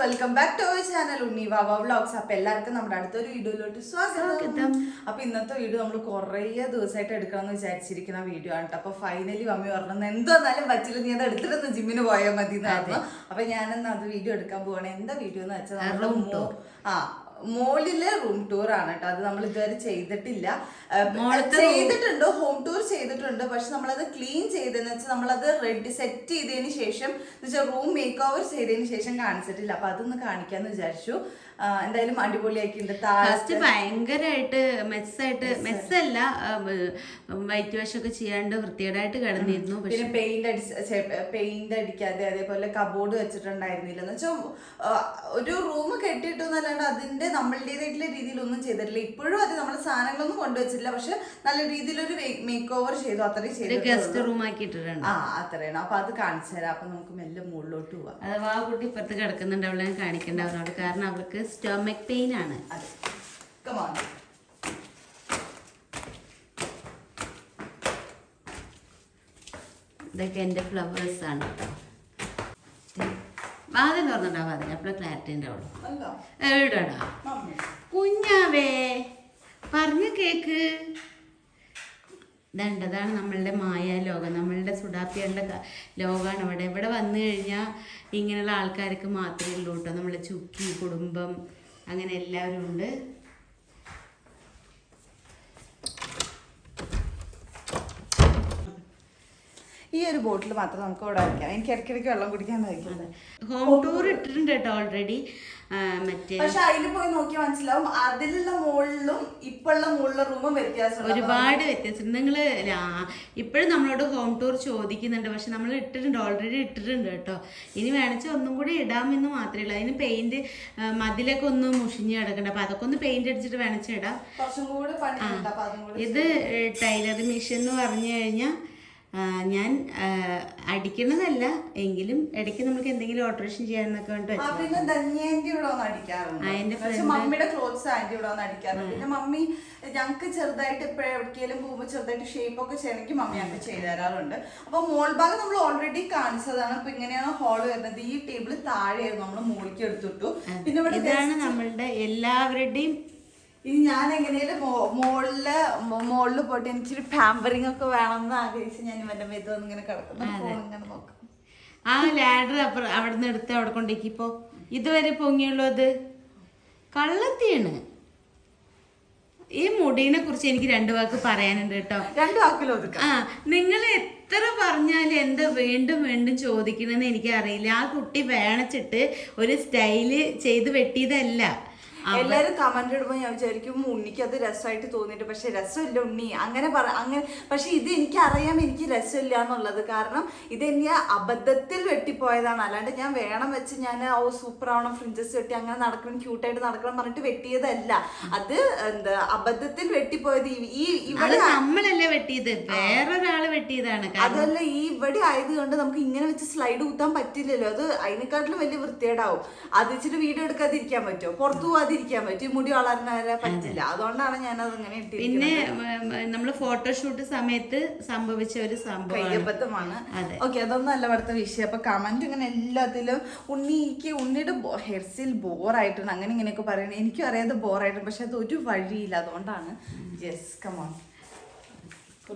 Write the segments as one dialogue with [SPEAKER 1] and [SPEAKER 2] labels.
[SPEAKER 1] Welcome back to our channel Unni Vava vlogs അപ്പൊ എല്ലാവർക്കും നമ്മുടെ അടുത്തൊരു വീഡിയോയിലോട്ട് സ്വാഗതം. അപ്പൊ ഇന്നത്തെ വീഡിയോ നമ്മൾ കുറേ ദിവസമായിട്ട് എടുക്കാമെന്ന് വിചാരിച്ചിരിക്കുന്ന വീഡിയോ ആണ്. അപ്പൊ ഫൈനലി മമ്മി പറഞ്ഞു എന്താന്നാലും പറ്റില്ല നീ അത് എടുത്തിരുന്നു ജിമ്മിന് പോയാൽ മതി എന്നായിരുന്നു അപ്പൊ ഞാനെന്നാ അത് വീഡിയോ എടുക്കാൻ പോവാണ്. എന്താ വീഡിയോ എന്ന് വെച്ചാൽ നമ്മുടെ ആ മോളിലെ റൂം ടൂർ ആണ് കേട്ടോ. അത് നമ്മൾ ഇതുവരെ ചെയ്തിട്ടില്ല. ചെയ്തിട്ടുണ്ട്. ഹോം ടൂർ ചെയ്തിട്ടുണ്ട്. പക്ഷെ നമ്മളത് ക്ലീൻ ചെയ്തെന്ന് വെച്ചാൽ നമ്മളത് റെഡി സെറ്റ് ചെയ്തതിന് ശേഷം എന്ന് വെച്ചാൽ റൂം മേക്ക് ഓവർ ചെയ്തതിന് ശേഷം കാണിച്ചിട്ടില്ല. അപ്പൊ അതൊന്ന് കാണിക്കാന്ന് വിചാരിച്ചു. എന്തായാലും അടിപൊളിയാക്കിയിട്ടുണ്ട്
[SPEAKER 2] ഫസ്റ്റ് ഭയങ്കരമായിട്ട് മെസ്സായിട്ട് മെസ്സല്ല വൈറ്റ് വാഷ് ഒക്കെ ചെയ്യാണ്ട് വൃത്തികേടായിട്ട് കിടന്നിരുന്നു. പക്ഷെ
[SPEAKER 1] പിന്നെ പെയിന്റ് അടിച്ച് പെയിന്റ് അടിക്കാതെ അതേപോലെ കബോർഡ് വെച്ചിട്ടുണ്ടായിരുന്നില്ല. എന്ന് വെച്ചാൽ ഒരു റൂം കെട്ടിയിട്ടൊന്നല്ലാണ്ട് അതിന്റെ നമ്മളുടേതായിട്ടുള്ള രീതിയിലൊന്നും ചെയ്തിട്ടില്ല. ഇപ്പോഴും അത് നമ്മൾ സാധനങ്ങളൊന്നും കൊണ്ടുവച്ചില്ല പക്ഷെ നല്ല രീതിയിലൊരു മേക്ക് ഓവർ ചെയ്തു. അത്രയും
[SPEAKER 2] ചെയ്തു ഗസ്റ്റ് റൂം ആക്കിയിട്ടുണ്ട്
[SPEAKER 1] ആ അത്രയാണ്. അപ്പൊ അത് കാണിച്ചു തരാം അപ്പൊ നമുക്ക് മെല്ലെ മുകളിലോട്ട് പോവാം.
[SPEAKER 2] അഥവാ കുട്ടി ഇപ്പുറത്ത് കിടക്കുന്നുണ്ട് അവളെ കാണിക്കണ്ട അവരോട് കാരണം അവൾക്ക് സ്റ്റൊമക് പെയിൻ ആണ്. ഇതൊക്കെ എന്റെ ഫ്ലവേഴ്സ് ആണ് കേട്ടോ വാതിൽ തുറന്നിട്ടാ വാതിൽ അപ്പോൾ ക്ലാരിറ്റി ഉണ്ടാവുള്ളൂ എവിടെടാ. കുഞ്ഞാവേ പറഞ്ഞു കേക്ക്. ഇതണ്ടതാണ് നമ്മളുടെ മായ ലോകം. നമ്മളുടെ സുഡാപ്പികളുടെ ക- ലോകമാണ് ഇവിടെ ഇവിടെ വന്നു കഴിഞ്ഞാൽ ഇങ്ങനെയുള്ള ആൾക്കാർക്ക് മാത്രമേ ഉള്ളൂ കേട്ടോ. നമ്മളെ ചുക്കി കുടുംബം അങ്ങനെ എല്ലാവരും ഉണ്ട്.
[SPEAKER 1] ഈ ഒരു ബോട്ടിൽ മാത്രം നമുക്ക് ഇവിടെ വയ്ക്കാം എനിക്ക് ഇടയ്ക്കിടയ്ക്ക് വെള്ളം കുടിക്കാൻ
[SPEAKER 2] ഹോം ടൂർ ഇട്ടിട്ടുണ്ട് കേട്ടോ ഓൾറെഡി മറ്റേ
[SPEAKER 1] പക്ഷെ അതിൽ പോയി നോക്കി മനസ്സിലാവും അതിലുള്ള മുകളിലും ഇപ്പോഴുള്ള മുകളിലെ റൂമും വ്യത്യാസം
[SPEAKER 2] ഒരുപാട് വ്യത്യാസം നിങ്ങൾ ഇപ്പോഴും നമ്മളോട് ഹോം ടൂർ ചോദിക്കുന്നുണ്ട്. പക്ഷെ നമ്മൾ ഇട്ടിട്ടുണ്ട് ഓൾറെഡി ഇട്ടിട്ടുണ്ട് കേട്ടോ. ഇനി വേണമെങ്കിൽ ഒന്നും കൂടി ഇടാമെന്ന് മാത്രമേ ഉള്ളൂ. അതിന് പെയിന്റ് മതിലൊക്കെ ഒന്ന് മുഷിഞ്ഞ് കിടക്കണ്ട. അപ്പൊ അതൊക്കെ ഒന്ന് പെയിന്റ് അടിച്ചിട്ട് വേണമെങ്കിൽ ഇടാം. ഇത് ടൈലർ മെഷീൻ എന്ന് പറഞ്ഞു കഴിഞ്ഞാൽ ഞാൻ അടിക്കുന്നതല്ല എങ്കിലും ഇടയ്ക്ക് നമുക്ക് എന്തെങ്കിലും ഓൾട്രേഷൻ ചെയ്യാനൊക്കെ
[SPEAKER 1] ആ, മമ്മിയുടെ ക്ലോത്ത്സ് ആന്റി ഇവിടെ വന്ന് അടിക്കാറുണ്ട്. പിന്നെ മമ്മി ഞങ്ങൾക്ക് ചെറുതായിട്ട് ഇപ്പോഴും എവിടേക്കെങ്കിലും പോകുമ്പോൾ ചെറുതായിട്ട് ഷേപ്പ് ഒക്കെ ചെയ്യണമെങ്കിൽ മമ്മി ഞങ്ങൾക്ക് ചെയ്തു തരാറുണ്ട്. അപ്പൊ മോൾ ഭാഗം നമ്മൾ ഓൾറെഡി കാണിച്ചതാണ്. അപ്പൊ ഇങ്ങനെയാണ് ഹോൾ വരുന്നത്. ഈ ടേബിൾ താഴെയായിരുന്നു. നമ്മൾ മോളിക്ക് എടുത്തിട്ടു. പിന്നെ ഇവിടെ
[SPEAKER 2] ഇതാണ് നമ്മളുടെ എല്ലാവരുടെയും
[SPEAKER 1] ഇനി ഞാൻ എങ്ങനെയാലും മോളിൽ മോളിൽ പോയിട്ട് എനിക്കൊരു പാമ്പറിംഗ് ഒക്കെ വേണമെന്ന് ആഗ്രഹിച്ച് ഞാൻ ഇവന്റെ മേത്ത് വന്ന് ഇങ്ങനെ കിടക്കുന്നു നോക്കും.
[SPEAKER 2] ആ ലാഡർ അപ്പുറം അവിടെ നിന്ന് എടുത്ത് അവിടെ കൊണ്ടേക്ക്. ഇപ്പോ ഇതുവരെ പൊങ്ങിയുള്ളത് അത്? കള്ളത്തിയാണ്. ഈ മുടീനെ കുറിച്ച് എനിക്ക് രണ്ടു വാക്ക് പറയാനുണ്ട് കേട്ടോ.
[SPEAKER 1] രണ്ടു വാക്കിലോ
[SPEAKER 2] ആ നിങ്ങൾ എത്ര പറഞ്ഞാലും എന്താ വീണ്ടും വീണ്ടും ചോദിക്കണമെന്ന് എനിക്കറിയില്ല. ആ കുട്ടി വേണച്ചിട്ട് ഒരു സ്റ്റൈൽ ചെയ്ത് വെട്ടിയതല്ല.
[SPEAKER 1] എല്ലാരും കമന്റ് ഇടുമ്പോ ഞാൻ വിചാരിക്കും ഉണ്ണിക്ക് അത് രസമായിട്ട് തോന്നിയിട്ട് പക്ഷെ രസമില്ല ഉണ്ണി. അങ്ങനെ പറ അങ്ങനെ പക്ഷെ ഇത് എനിക്ക് അറിയാം എനിക്ക് രസമില്ല എന്നുള്ളത്. കാരണം ഇത് എന്നെ അബദ്ധത്തിൽ വെട്ടിപ്പോയതാണ്. അല്ലാണ്ട് ഞാൻ വേണം വെച്ച് ഞാൻ ഓ സൂപ്പർ ആവണം ഫ്രിഞ്ചസ് വെട്ടി അങ്ങനെ നടക്കണം ക്യൂട്ടായിട്ട് നടക്കണം പറഞ്ഞിട്ട് വെട്ടിയതല്ല. അത് എന്താ അബദ്ധത്തിൽ വെട്ടിപ്പോയത് ഈ- ഇവിടെ
[SPEAKER 2] നമ്മളല്ലേ വെട്ടിയത്. വേറൊരാൾ വെട്ടിയതാണ്
[SPEAKER 1] അതല്ല ഈ ഇവിടെ ആയതുകൊണ്ട് നമുക്ക് ഇങ്ങനെ വെച്ച് സ്ലൈഡ് കുത്താൻ പറ്റില്ലല്ലോ. അത് അതിനെക്കാട്ടിലും വലിയ വൃത്തികേടാവും. അത് ഇച്ചിരി വീഡിയോ എടുക്കാതിരിക്കാൻ പറ്റുമോ? പുറത്തു പോവാതിരിക്കാൻ പറ്റും മുടി വളർന്നാലേ പറ്റില്ല. അതുകൊണ്ടാണ് ഞാൻ അത് ഇങ്ങനെ
[SPEAKER 2] പിന്നെ
[SPEAKER 1] നമ്മൾ
[SPEAKER 2] നമ്മൾ ഫോട്ടോഷൂട്ട് സമയത്ത് സംഭവിച്ച ഒരു സംഭവം.
[SPEAKER 1] ഓക്കെ അതൊന്നും അല്ല ഇവിടുത്തെ വിഷയം. അപ്പൊ കമന്റ് ഇങ്ങനെ എല്ലാത്തിലും ഉണ്ണി എനിക്ക് ഉണ്ണിയുടെ ഹെയർ സ്റ്റൈൽ ബോറായിട്ടുണ്ട് അങ്ങനെ ഇങ്ങനെയൊക്കെ പറയണേ. എനിക്കും അറിയാതെ ബോറായിട്ടുണ്ട് പക്ഷെ അത് ഒരു വഴിയില്ല. അതുകൊണ്ടാണ്. ജസ്റ്റ് കമോൺ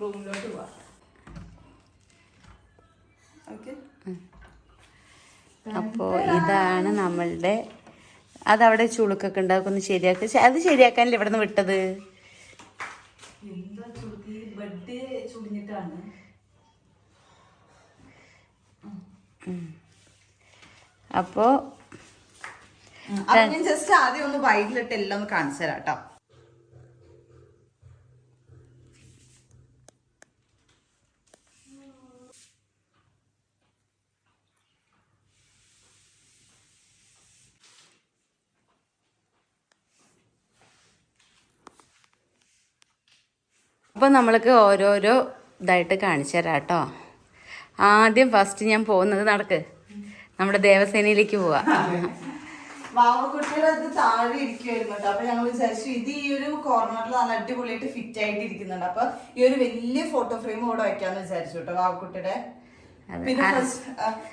[SPEAKER 1] റൂമിലോട്ട് പോവാ. ഓക്കെ?
[SPEAKER 2] അപ്പോൾ ഇതാണ് നമ്മളുടെ അതവിടെ ചുളുക്കൊക്കെ ഉണ്ട്. ശരിയാക്ക ഒന്ന് ശരിയാക്കി. അത് ശരിയാക്കാനല്ലേ ഇവിടെ നിന്ന് വിട്ടത്
[SPEAKER 1] അപ്പോ ജസ്റ്റ് ആദ്യം ഒന്ന് വൈകിലിട്ട് എല്ലാം ഒന്ന് കാണിച്ചു തരാം കേട്ടോ.
[SPEAKER 2] അപ്പോൾ നമ്മൾക്ക് ഓരോരോ ഇതായിട്ട് കാണിച്ചു തരാം കേട്ടോ. ആദ്യം ഫസ്റ്റ് ഞാൻ പോകുന്നത് നടക്ക്. നമ്മുടെ ദേവസേനയിലേക്ക് പോവാ.
[SPEAKER 1] മാമക്കുട്ടിയുടെ അത് താഴെ ഇരിക്കുവായിരുന്നു കേട്ടോ. അപ്പൊ ഞങ്ങൾ വിചാരിച്ചു ഇത് ഈ ഒരു കോർണറിൽ നല്ല അടിപൊളിയായിട്ട് ഫിറ്റ് ആയിട്ട് ഇരിക്കുന്നുണ്ട് അപ്പൊ ഈ ഒരു വലിയ ഫോട്ടോ ഫ്രെയിം കൂടെ വെക്കാന്ന് വിചാരിച്ചു കേട്ടോ വാവക്കുട്ടിയുടെ പിന്നെ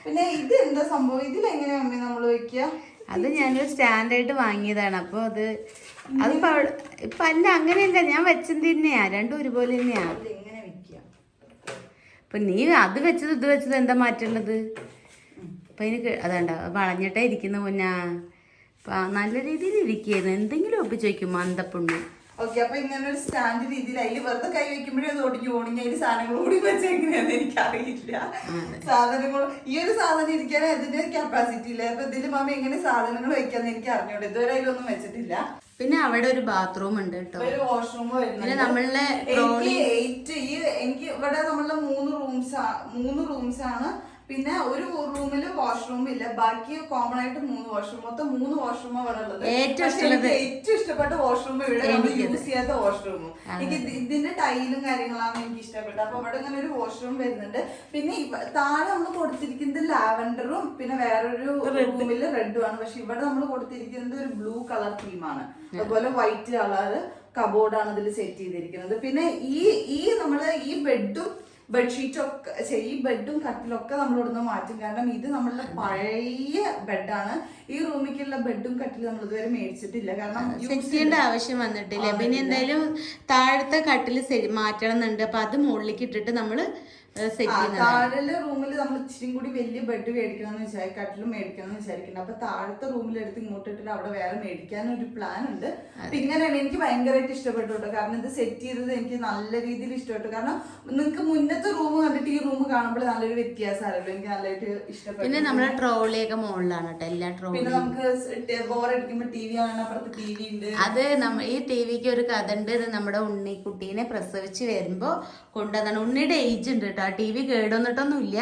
[SPEAKER 1] പിന്നെ ഇത് എന്താ സംഭവം? ഇതിലെങ്ങനെയാ അമ്മ നമ്മൾ വെക്കുക?
[SPEAKER 2] അത് ഞാനൊരു സ്റ്റാൻഡായിട്ട് വാങ്ങിയതാണ്. അപ്പോൾ അത് അത് ഇപ്പൊ അല്ല അങ്ങനെയല്ല. ഞാൻ വെച്ചത് തന്നെയാ. രണ്ടും ഒരുപോലെ തന്നെയാ. ഇപ്പൊ നീ അത് വെച്ചത് ഇത് വെച്ചത് എന്താ മാറ്റേണ്ടത്? അപ്പൊ എനിക്ക് അതാണ്ട വളഞ്ഞിട്ടേ ഇരിക്കുന്ന മുന്നാ അപ്പൊ നല്ല രീതിയിൽ ഇരിക്കുന്നു എന്തെങ്കിലും ഒപ്പിച്ച് വയ്ക്കും മന്ദപ്പുണ്ണ്.
[SPEAKER 1] ഓക്കെ അപ്പൊ ഇങ്ങനെ ഒരു സ്റ്റാൻഡ് രീതിയിൽ അതിൽ വെറുതെ കൈ വെക്കുമ്പോഴേ അത് ഒടിഞ്ഞു ഓടിഞ്ഞ അതിൽ സാധനങ്ങൾ ഓടി വെച്ച എങ്ങനെയാന്ന് എനിക്കറിയില്ല. സാധനങ്ങൾ ഈ ഒരു സാധനം ഇരിക്കാൻ അതിന്റെ കപ്പാസിറ്റി ഇല്ല? അപ്പൊ ഇതിന് മാമ എങ്ങനെ സാധനങ്ങൾ വെക്കാന്ന് എനിക്ക് അറിഞ്ഞൂടെ. ഇതുവരെ അതിലൊന്നും വെച്ചിട്ടില്ല.
[SPEAKER 2] പിന്നെ അവിടെ ഒരു ബാത്റൂം ഉണ്ട് കേട്ടോ.
[SPEAKER 1] ഒരു വാഷ്റൂം
[SPEAKER 2] പിന്നെ നമ്മളുടെ
[SPEAKER 1] എനിക്ക് എയ്റ്റ് ഈ എനിക്ക് ഇവിടെ നമ്മളുടെ മൂന്ന് റൂംസ് മൂന്ന് റൂംസ് ആണ് പിന്നെ ഒരു റൂമിൽ വാഷ്റൂം ഇല്ല. ബാക്കി കോമൺ ആയിട്ട് മൂന്ന് വാഷ്റൂം മൊത്തം മൂന്ന് വാഷ്റൂം അവിടെ ഉള്ളത്.
[SPEAKER 2] ഏറ്റവും
[SPEAKER 1] ഇഷ്ടപ്പെട്ട വാഷ്റൂം ഇവിടെ നമ്മൾ യൂസ് ചെയ്യാത്ത വാഷ്റൂം എനിക്ക് ഇതിന്റെ ടൈലും കാര്യങ്ങളാണ് എനിക്ക് ഇഷ്ടപ്പെട്ടത്. അപ്പൊ അവിടെ ഇങ്ങനെ ഒരു വാഷ്റൂം വരുന്നുണ്ട്. പിന്നെ താഴെ നമ്മൾ കൊടുത്തിരിക്കുന്നത് ലാവൻഡറും പിന്നെ വേറൊരു റൂമിൽ റെഡും ആണ്. പക്ഷെ ഇവിടെ നമ്മൾ കൊടുത്തിരിക്കുന്നത് ഒരു ബ്ലൂ കളർ തീമാണ് അതുപോലെ വൈറ്റ് കളർ കബോർഡാണ് ഇതിൽ സെറ്റ് ചെയ്തിരിക്കുന്നത്. പിന്നെ ഈ ഈ നമ്മൾ ഈ ബെഡും ബെഡ്ഷീറ്റും ഒക്കെ ഛെ, ഈ ബെഡും കട്ടിലൊക്കെ നമ്മൾ ഇവിടുന്ന് മാറ്റും. കാരണം ഇത് നമ്മളുടെ പഴയ ബെഡാണ് ഈ റൂമിലേക്കുള്ള ബെഡും കട്ടിലും നമ്മൾ ഇതുവരെ മേടിച്ചിട്ടില്ല. കാരണം
[SPEAKER 2] സെറ്റ് ചെയ്യേണ്ട ആവശ്യം വന്നിട്ടില്ല. പിന്നെ എന്തായാലും താഴത്തെ കട്ടിൽ മാറ്റണം എന്നുണ്ട്. അപ്പൊ അത് മുകളിലേക്ക് ഇട്ടിട്ട് നമ്മൾ
[SPEAKER 1] താഴെ റൂമിൽ നമ്മൾ ഇച്ചിരി കൂടി വലിയ ബെഡ് മേടിക്കണമെന്ന് വിചാരിക്കും കട്ടിലും മേടിക്കണം എന്ന് വിചാരിക്കുന്നത് അപ്പൊ താഴത്തെ റൂമിലെടുത്ത് ഇങ്ങോട്ട് ഇട്ടിട്ട് അവിടെ വേറെ മേടിക്കാൻ ഒരു പ്ലാൻ ഉണ്ട് അപ്പൊ ഇങ്ങനെയാണ് എനിക്ക് ഭയങ്കരമായിട്ട് ഇഷ്ടപ്പെട്ടു കേട്ടോ. കാരണം ഇത് സെറ്റ് ചെയ്തത് എനിക്ക് നല്ല രീതിയിൽ ഇഷ്ടപ്പെട്ടു. കാരണം നിങ്ങൾക്ക് മുന്നത്തെ റൂം കണ്ടിട്ട് ഈ റൂം കാണുമ്പോൾ നല്ലൊരു വ്യത്യാസമാണല്ലോ. എനിക്ക് നല്ലതായിട്ട് ഇഷ്ടപ്പെട്ടു.
[SPEAKER 2] പിന്നെ നമ്മുടെ ട്രോളിയൊക്കെ മുകളിലാണ് കേട്ടോ. എല്ലാ ട്രോളി
[SPEAKER 1] പിന്നെ നമുക്ക് ബോർ അടിക്കുമ്പോൾ ടി വി കാണാൻ അപ്പുറത്ത് ടി വി ഉണ്ട്.
[SPEAKER 2] അത് നമ്മ ഈ ടി വിക്ക് ഒരു കഥ ഉണ്ട്. ഇത് നമ്മുടെ ഉണ്ണിക്കുട്ടീനെ പ്രസവിച്ച് വരുമ്പോ കൊണ്ടുവന്നാണ്. ഉണ്ണിയുടെ ഏജ് ഉണ്ട് കേട്ടോ. ആ ടി വി കേടുവന്നിട്ടൊന്നും ഇല്ല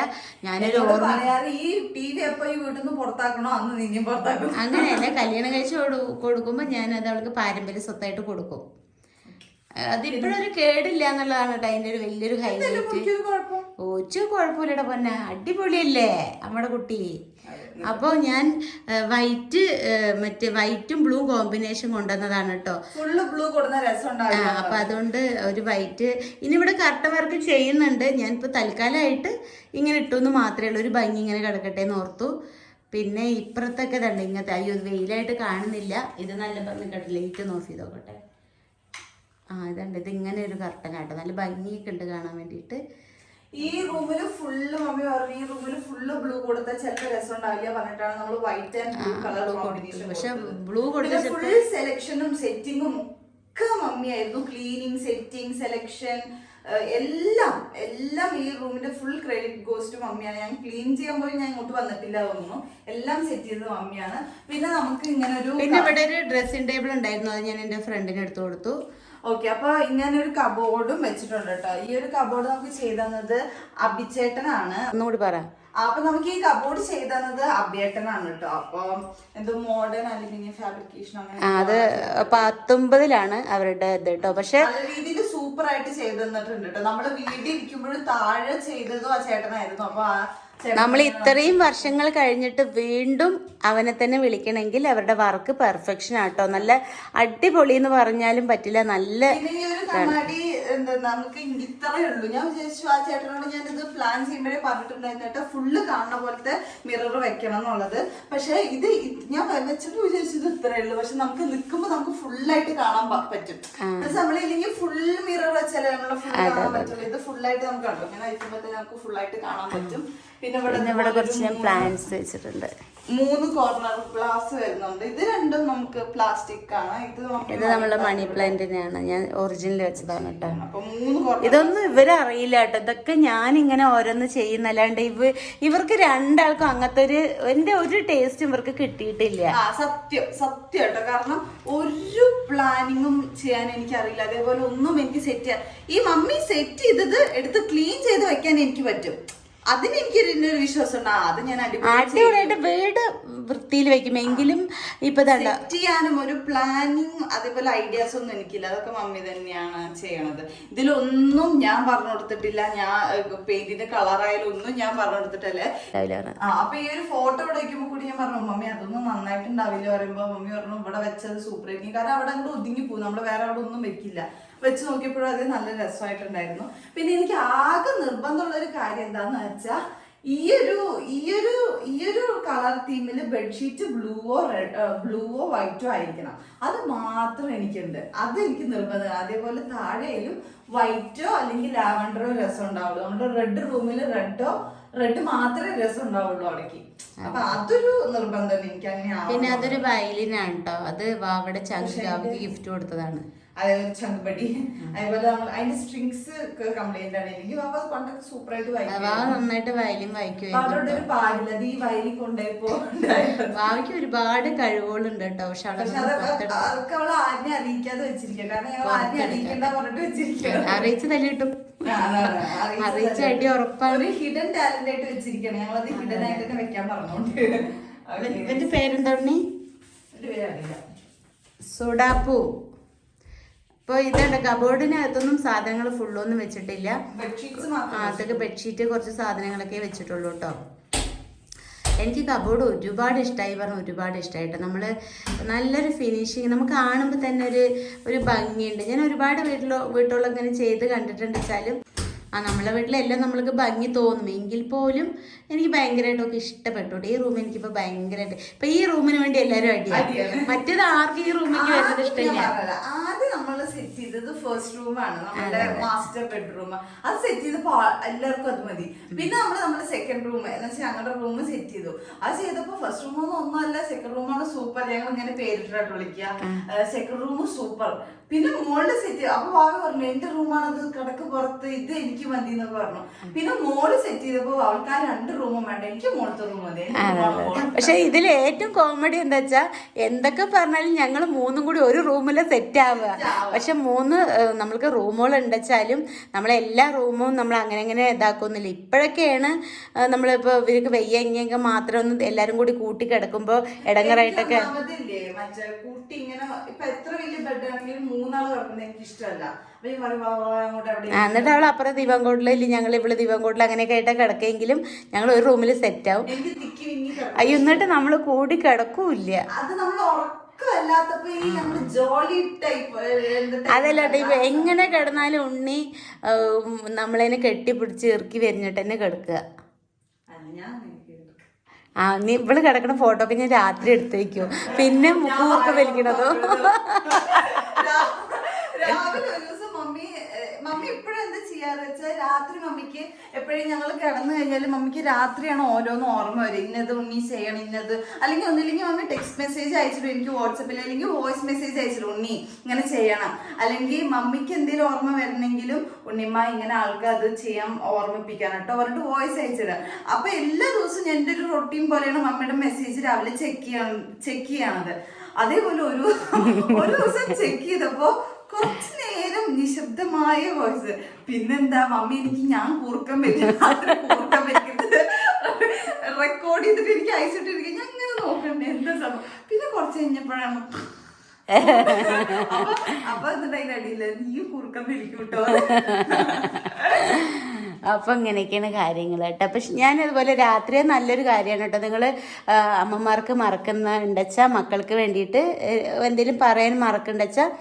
[SPEAKER 2] ഞാനൊരു
[SPEAKER 1] ഓർമ്മ അങ്ങനെ ഈ ടി വി എപ്പോ ഈ വീട്ടിൽ നിന്ന് പുറത്താക്കണോ? അന്ന് നിന്നെയും പുറത്താക്കണം
[SPEAKER 2] അങ്ങനെയല്ല കല്യാണം കഴിച്ച് കൊടുക്കുമ്പോ കൊടുക്കുമ്പോൾ ഞാൻ അത് അവൾക്ക് പാരമ്പര്യ സ്വത്തായിട്ട് കൊടുക്കും. അതിപ്പോഴൊരു കേടില്ല എന്നുള്ളതാണ് കേട്ടോ അതിന്റെ ഒരു വലിയൊരു ഹൈലൈറ്റ്. ഒച്ചു കുഴപ്പമില്ലട പൊന്ന. അടിപൊളിയല്ലേ? നമ്മുടെ കുട്ടി. അപ്പോൾ ഞാൻ വൈറ്റ് മറ്റേ വൈറ്റും ബ്ലൂ കോമ്പിനേഷൻ കൊണ്ടുവന്നതാണ് കേട്ടോ.
[SPEAKER 1] ഫുള്ള് ബ്ലൂ കൊടുന്ന രസം
[SPEAKER 2] അപ്പൊ അതുകൊണ്ട് ഒരു വൈറ്റ്. ഇനി ഇവിടെ കറക്റ്റ് വർക്ക് ചെയ്യുന്നുണ്ട്. ഞാനിപ്പോ തൽക്കാലമായിട്ട് ഇങ്ങനെ ഇട്ടു എന്ന് മാത്രമേ ഉള്ളൂ. ഒരു ഭംഗി ഇങ്ങനെ കിടക്കട്ടെ എന്ന് ഓർത്തു. പിന്നെ ഇപ്പുറത്തൊക്കെ തണ്ട് ഇങ്ങനത്തെ അയ്യോ വെയിലായിട്ട് കാണുന്നില്ല. ഇത് നല്ല ഭംഗി കേട്ടോ ലൈറ്റ് ഓഫ് ചെയ്ത് നോക്കട്ടെ ആ ഇതുണ്ട്. ഇത് ഇങ്ങനെ ഒരു കർട്ടൻ ആട്ടോ നല്ല ഭംഗിയൊക്കെ ഉണ്ട് കാണാൻ വേണ്ടിയിട്ട്.
[SPEAKER 1] ഈ റൂമിൽ ഫുള്ള് മമ്മി പറഞ്ഞു ഈ റൂമിൽ ഫുള്ള് ബ്ലൂ കൊടുത്താൽ ചിലപ്പോ രസം ഉണ്ടാവില്ല പറഞ്ഞിട്ടാണ് നമ്മൾ white and blue colour combination
[SPEAKER 2] പക്ഷെ ബ്ലൂ കൊടുത്ത
[SPEAKER 1] ഫുൾ സെലക്ഷനും സെറ്റിങ്ങും ഒക്കെ മമ്മി ആയിരുന്നു. ക്ലീനിങ് സെറ്റിംഗ് സെലക്ഷൻ എല്ലാം എല്ലാം ഈ റൂമിന്റെ ഫുൾ ക്രെഡിറ്റ് ഗോസ്റ്റ് മമ്മിയാണ് ഞാൻ ക്ലീൻ ചെയ്യാൻ പോയി ഞാൻ ഇങ്ങോട്ട് വന്നിട്ടില്ല തോന്നുന്നു. എല്ലാം സെറ്റ് ചെയ്തത് മമ്മിയാണ് പിന്നെ നമുക്ക് ഇങ്ങനെ ഒരു
[SPEAKER 2] പിന്നെ ഇവിടെ ഒരു ഡ്രസ്സിംഗ് ടേബിൾ ഉണ്ടായിരുന്നു. അത് ഞാൻ എന്റെ ഫ്രണ്ടിന് എടുത്തു കൊടുത്തു.
[SPEAKER 1] ഓക്കെ അപ്പൊ ഇങ്ങനെ ഒരു കബോർഡും വെച്ചിട്ടുണ്ട് കേട്ടോ ഈ ഒരു കബോർഡ് നമുക്ക് ചെയ്തത് അഭിചേട്ടനാണ്.
[SPEAKER 2] ഒന്നുകൂടി പറ.
[SPEAKER 1] അപ്പൊ നമുക്ക് ഈ കബോർഡ് ചെയ്തത് അബിയേട്ടനാണ് കേട്ടോ അപ്പൊ എന്തോ മോഡേൺ അലുമിനിയം ഫാബ്രിക്കേഷൻ അങ്ങനെ
[SPEAKER 2] അത് പത്തൊമ്പതിലാണ് അവരുടെ ഇത് കേട്ടോ പക്ഷെ
[SPEAKER 1] രീതിയിൽ സൂപ്പർ ആയിട്ട് ചെയ്തു തന്നിട്ടുണ്ട് കേട്ടോ നമ്മൾ വീട്ടിൽ ഇരിക്കുമ്പോഴും താഴെ ചെയ്തതും ആ ചേട്ടനായിരുന്നു. അപ്പൊ
[SPEAKER 2] നമ്മൾ ഇത്രയും വർഷങ്ങൾ കഴിഞ്ഞിട്ട് വീണ്ടും അവനെ തന്നെ വിളിക്കണമെങ്കിൽ അവരുടെ വർക്ക് പെർഫെക്ഷൻ ആട്ടോ. നല്ല അടിപൊളി എന്ന് പറഞ്ഞാലും പറ്റില്ല. നല്ല
[SPEAKER 1] നമുക്ക് ഇത്രയേ ഉള്ളൂ. ഞാൻ വിചാരിച്ചു ആ ചേട്ടനോട് ഞാൻ ഇത് പ്ലാൻ ചെയ്യുമ്പോഴേ പറഞ്ഞിട്ടുണ്ടായിരുന്നു ഫുള്ള് കാണുന്ന പോലത്തെ മിറർ വെക്കണം എന്നുള്ളത്. പക്ഷെ ഇത് ഞാൻ വെച്ചിട്ട് വിചാരിച്ചു ഇത് ഇത്രേ ഉള്ളൂ. പക്ഷെ നമുക്ക് നിൽക്കുമ്പോൾ നമുക്ക് ഫുള്ളായിട്ട് കാണാൻ പറ്റും. നമ്മളില്ലെങ്കിൽ ഫുൾ മിറർ വെച്ചാലേ നമ്മളെ ഫുൾ കാണാൻ പറ്റുള്ളൂ. ഇത് ഫുള്ളായിട്ട് നമുക്ക് കണ്ടു? ഇങ്ങനെ വെക്കുമ്പോഴത്തേക്ക് നമുക്ക് ഫുള്ളായിട്ട് കാണാൻ പറ്റും. പിന്നെ ഇവിടെ
[SPEAKER 2] കുറച്ച് ഞാൻ പ്ലാന്റ്സ് വെച്ചിട്ടുണ്ട്.
[SPEAKER 1] മൂന്ന് കോർണർ ഗ്ലാസ് വരുന്നുണ്ട്. ഇത് രണ്ടും നമുക്ക് പ്ലാസ്റ്റിക് ആണ്. ഇത്
[SPEAKER 2] ഇത് നമ്മളെ മണി പ്ലാന്റിനെയാണ് ഞാൻ ഒറിജിനൽ വെച്ചതാണ് കേട്ടോ. ഇതൊന്നും ഇവരറിയില്ല കേട്ടോ. ഇതൊക്കെ ഞാൻ ഇങ്ങനെ ഓരോന്ന് ചെയ്യുന്നല്ലാണ്ട് ഇവ ഇവർക്ക് രണ്ടാൾക്കും അങ്ങനത്തെ ഒരു എന്റെ ഒരു ടേസ്റ്റും ഇവർക്ക് കിട്ടിയിട്ടില്ല.
[SPEAKER 1] സത്യം. സത്യം കേട്ടോ. കാരണം ഒരു പ്ലാനിങ്ങും ചെയ്യാൻ എനിക്ക് അറിയില്ല അതേപോലെ ഒന്നും എനിക്ക് സെറ്റ് ചെയ്യാൻ ഈ മമ്മി സെറ്റ് ചെയ്തത് എടുത്ത് ക്ലീൻ ചെയ്ത് വെക്കാൻ എനിക്ക് പറ്റും. അതിന് എനിക്ക് ഒരു വിശ്വാസം ഉണ്ട് ആ, അത് ഞാൻ അടിപൊളി
[SPEAKER 2] അടിപൊളിയായിട്ട് വീട് വൃത്തിയിൽ വെക്കും എങ്കിലും ഇപ്പൊ
[SPEAKER 1] സെറ്റ് ചെയ്യാനും ഒരു പ്ലാനിങ് അതേപോലെ ഐഡിയാസ് ഒന്നും എനിക്കില്ല. അതൊക്കെ മമ്മി തന്നെയാണ് ചെയ്യണത്. ഇതിലൊന്നും ഞാൻ പറഞ്ഞു കൊടുത്തിട്ടില്ല. ഞാൻ പെയിന്റിന്റെ കളറായാലും ഒന്നും ഞാൻ പറഞ്ഞു കൊടുത്തിട്ടല്ലേ? ആ അപ്പൊ ഈ ഒരു ഫോട്ടോ ഇവിടെ വെക്കുമ്പോ കൂടി ഞാൻ പറഞ്ഞു മമ്മി അതൊന്നും നന്നായിട്ടുണ്ടാവില്ല. പറയുമ്പോ മമ്മി പറഞ്ഞു ഇവിടെ വെച്ചത് സൂപ്പർ ആയിരിക്കും. കാരണം അവിടെ അങ്ങോട്ട് ഒതുങ്ങി പോകും. നമ്മൾ വേറെ അവിടെ ഒന്നും വെക്കില്ല. വെച്ച് നോക്കിയപ്പോഴും അത് നല്ല രസമായിട്ടുണ്ടായിരുന്നു. പിന്നെ എനിക്ക് ആകെ നിർബന്ധമുള്ള ഒരു കാര്യം എന്താന്ന് വെച്ചാൽ ഈയൊരു ഈയൊരു ഈ ഒരു ഈ ഒരു കളർ തീമിൽ ബെഡ്ഷീറ്റ് ബ്ലൂവോ റെഡ് ബ്ലൂവോ വൈറ്റോ ആയിരിക്കണം. അത് മാത്രം എനിക്കുണ്ട്. അത് എനിക്ക് നിർബന്ധം. അതേപോലെ താഴെയും വൈറ്റോ അല്ലെങ്കിൽ ലാവൻഡറോ രസം ഉണ്ടാവുള്ളൂ. നമ്മുടെ റെഡ് റൂമിൽ റെഡോ റെഡ് മാത്രമേ രസം ഉണ്ടാവുള്ളൂ അവിടേക്ക്. അപ്പൊ അതൊരു നിർബന്ധം എനിക്ക് അങ്ങനെ
[SPEAKER 2] പിന്നെ അതൊരു വയലിനാണ് കേട്ടോ അത് വാവയുടെ ചങ്കാവിക്ക് ഗിഫ്റ്റ് കൊടുത്തതാണ്.
[SPEAKER 1] അതേപോലെ ചങ്കുപടി അതേപോലെ നമ്മൾ അതിന്റെ സ്ട്രിങ്സ് കംപ്ലൈന്റ് ആണ്. എനിക്ക് ബാബ പണ്ടൊക്കെ സൂപ്പർ ആയിട്ട്
[SPEAKER 2] വാവ
[SPEAKER 1] വായിക്കും
[SPEAKER 2] നന്നായിട്ട് വയലിൻ വായിക്കും
[SPEAKER 1] അവരുടെ ഒരു പാടില്ല. അത് ഈ വയലിൽ കൊണ്ടുപോയപ്പോ.
[SPEAKER 2] വാവയ്ക്ക് ഒരുപാട് കഴിവുകളുണ്ട് കേട്ടോ. പക്ഷെ
[SPEAKER 1] അതൊക്കെ അവൾ ആദ്യം അറിയിക്കാതെ വെച്ചിരിക്കുക കാരണം ഞങ്ങൾ കിട്ടും അറിയിക്കണ്ട പറഞ്ഞിട്ട് വെച്ചിരിക്കുക
[SPEAKER 2] അറിയിച്ച് തല്ലിട്ടും അറിയിച്ച അടി ഉറപ്പാണ്.
[SPEAKER 1] ഒരു ഹിഡൻ ടാലന്റ് ആയിട്ട് വെച്ചിരിക്കുകയാണ്. ഞങ്ങളത് ഹിഡൻ ആയിട്ട് തന്നെ വെക്കാൻ പറഞ്ഞോണ്ട്.
[SPEAKER 2] ഇവന്റെ പേരെന്താ ഉണ്ണി?
[SPEAKER 1] എന്റെ പേരറിയില്ല.
[SPEAKER 2] സുഡാപ്പു. ഇപ്പോൾ ഇതുണ്ട് കബോർഡിനകത്തൊന്നും സാധനങ്ങൾ ഫുള്ളൊന്നും വെച്ചിട്ടില്ല. അതൊക്കെ ബെഡ്ഷീറ്റ് കുറച്ച് സാധനങ്ങളൊക്കെ വെച്ചിട്ടുള്ളൂ കേട്ടോ എനിക്ക് കബോർഡ് ഒരുപാട് ഇഷ്ടമായി പറഞ്ഞു ഒരുപാട് ഇഷ്ടമായിട്ട് നമ്മൾ നല്ലൊരു ഫിനിഷിങ് നമുക്ക് കാണുമ്പോൾ തന്നെ ഒരു ഒരു ഭംഗിയുണ്ട്. ഞാൻ ഒരുപാട് വീട്ടിലോ വീട്ടിലുള്ള ഇങ്ങനെ ചെയ്ത് കണ്ടിട്ടുണ്ട്. വെച്ചാലും ആ നമ്മളെ വീട്ടിലെല്ലാം നമ്മൾക്ക് ഭംഗി തോന്നും. എങ്കിൽ പോലും എനിക്ക് ഭയങ്കരമായിട്ടൊക്കെ ഇഷ്ടപ്പെട്ടു ഈ റൂം എനിക്കിപ്പോൾ ഭയങ്കരമായിട്ട് ഇപ്പം ഈ റൂമിന് വേണ്ടി എല്ലാരും അടിയാണ്. മറ്റേത് ആർക്കും ഈ റൂമിലേക്ക് വരുന്നത് ഇഷ്ടമില്ല.
[SPEAKER 1] ആദ്യം നമ്മൾ സെറ്റ് ചെയ്തത് ഫസ്റ്റ് റൂമാണ് നമ്മുടെ മാസ്റ്റർ ബെഡ്റൂം അത് സെറ്റ് ചെയ്തപ്പോ എല്ലാവർക്കും അത് മതി. പിന്നെ നമ്മൾ നമ്മുടെ സെക്കൻഡ് റൂം എന്ന് വെച്ചാൽ ഞങ്ങളുടെ റൂം സെറ്റ് ചെയ്തു. അത് ചെയ്തപ്പോ ഫസ്റ്റ് റൂം ഒന്നുമല്ല സെക്കൻഡ് റൂമാണ് ഞങ്ങൾ ഇങ്ങനെ പേരിട്ടിട്ട് വിളിക്കുക. സെക്കൻഡ് റൂം സൂപ്പർ പിന്നെ മോളുടെ സെറ്റ് അപ്പൊ ഭാവി പറഞ്ഞു എന്റെ റൂമാണത് കിടക്ക് പുറത്ത് ഇത് എനിക്ക് മതി എന്നൊക്കെ പറഞ്ഞു പിന്നെ മോൾ സെറ്റ് ചെയ്തപ്പോ അവൾക്ക് ആ രണ്ട് റൂമും വേണ്ട എനിക്ക് മോളത്തെ റൂം മതി
[SPEAKER 2] പക്ഷെ ഇതിൽ ഏറ്റവും കോമഡി എന്താ വെച്ചാ എന്തൊക്കെ പറഞ്ഞാലും ഞങ്ങൾ മൂന്നും കൂടി ഒരു റൂമിൽ സെറ്റ് ആവുക. പക്ഷെ മൂന്ന് നമ്മൾക്ക് റൂമുകൾ ഉണ്ടെച്ചാലും നമ്മളെല്ലാ റൂമും നമ്മൾ അങ്ങനെ അങ്ങനെ ഇതാക്കുന്നില്ല. ഇപ്പോഴൊക്കെയാണ് നമ്മളിപ്പോൾ ഇവർക്ക് വയ്യെങ്കിൽ മാത്രം ഒന്ന് എല്ലാവരും കൂടി കൂട്ടി കിടക്കുമ്പോൾ ഇടങ്ങറായിട്ടൊക്കെ
[SPEAKER 1] ഒന്നാമതില്ലേ, മറ്റേ കുട്ടി ഇങ്ങനെ ഇപ്പൊ എത്ര വലിയ ബെഡ് ആണെങ്കിലും മൂന്നാൾ കിടക്കുന്നത് എനിക്ക് ഇഷ്ടമല്ല അപ്പൊ ഈ പറയും, വാ, വാ, അങ്ങോട്ട് അവിടെ
[SPEAKER 2] ആ, എന്നിട്ട് അവൾ അപ്പുറം ദിവംകോട്ടിലില്ല ഞങ്ങൾ ഇവിടെ ദിവംകോട്ടിൽ അങ്ങനെയൊക്കെ ആയിട്ടാ കിടക്കെങ്കിലും ഞങ്ങൾ ഒരു റൂമിൽ സെറ്റ് ആവും.
[SPEAKER 1] എനിക്ക് തിക്കി വിങ്ങി കിടക്കും.
[SPEAKER 2] അയ്യോ എന്നിട്ട് നമ്മൾ കൂടി കിടക്കൂല്ല.
[SPEAKER 1] അത് നമ്മൾ ഉറക്കമല്ലാത്തപ്പോ ഈ നമ്മൾ ജോലി ടൈപ്പ്
[SPEAKER 2] അതല്ല കേട്ടോ ഇപ്പൊ എങ്ങനെ കിടന്നാലും ഉണ്ണി നമ്മളതിനെ കെട്ടിപ്പിടിച്ച് ഇറക്കി വരിഞ്ഞിട്ട് തന്നെ കിടക്കുക ആ നീ ഇവൾ കിടക്കണ ഫോട്ടോ ഒക്കെ ഞാൻ രാത്രി എടുത്തേക്കോ. പിന്നെ മുക്കൂർക്ക് വലിക്കണതോ?
[SPEAKER 1] മമ്മി ഇപ്പോഴും എന്താ ചെയ്യാറ് വെച്ചാൽ രാത്രി മമ്മിക്ക് എപ്പോഴും ഞങ്ങൾ കിടന്നു കഴിഞ്ഞാൽ മമ്മിക്ക് രാത്രിയാണ് ഓരോന്നും ഓർമ്മ വരും ഇന്നത് ഉണ്ണി ചെയ്യണം ഇന്നത്. അല്ലെങ്കിൽ ഒന്നില്ലെങ്കിൽ മമ്മി ടെക്സ്റ്റ് മെസ്സേജ് അയച്ചിടും. എനിക്ക് വാട്സപ്പിൽ അല്ലെങ്കിൽ വോയിസ് മെസ്സേജ് അയച്ചിടും. ഉണ്ണി ഇങ്ങനെ ചെയ്യണം. അല്ലെങ്കിൽ മമ്മിക്ക് എന്തെങ്കിലും ഓർമ്മ വരണമെങ്കിലും ഉണ്ണിമ്മ ഇങ്ങനെ ആൾക്ക് അത് ചെയ്യാൻ ഓർമ്മിപ്പിക്കാൻ കേട്ടോ. പറഞ്ഞിട്ട് വോയിസ് അയച്ചിടുക അപ്പൊ എല്ലാ ദിവസവും എന്റെ ഒരു റൊട്ടീൻ പോലെയാണ് മമ്മിയുടെ മെസ്സേജ് രാവിലെ ചെക്ക് ചെയ്യാൻ ചെക്ക് ചെയ്യണത്. അതേപോലെ ഒരു ഒരു ദിവസം ചെക്ക് ചെയ്തപ്പോ കുറച്ചു നേരം നിശബ്ദമായ വോയിസ് പിന്നെന്താ മമ്മി എനിക്ക് ഞാൻ കൂർക്കം പറ്റും കൂർക്കം പറ്റുന്നത് റെക്കോർഡ് ചെയ്തിട്ട് എനിക്ക് അയച്ചിട്ടിരിക്കും ഞാൻ ഇങ്ങനെ നോക്കണ്ടേ എന്താ സംഭവം? പിന്നെ കുറച്ച് കഴിഞ്ഞപ്പോഴാണ് അപ്പൊ അപ്പൊ നീ
[SPEAKER 2] അപ്പം ഇങ്ങനെയൊക്കെയാണ് കാര്യങ്ങൾ കേട്ടോ. പക്ഷെ ഞാൻ അതുപോലെ രാത്രി നല്ലൊരു കാര്യമാണ് കേട്ടോ. നിങ്ങൾ അമ്മമാർക്ക് മറക്കുന്ന ഉണ്ടച്ചാൽ മക്കൾക്ക് വേണ്ടിയിട്ട് എന്തെങ്കിലും പറയാൻ മറക്കുണ്ടെച്ചാൽ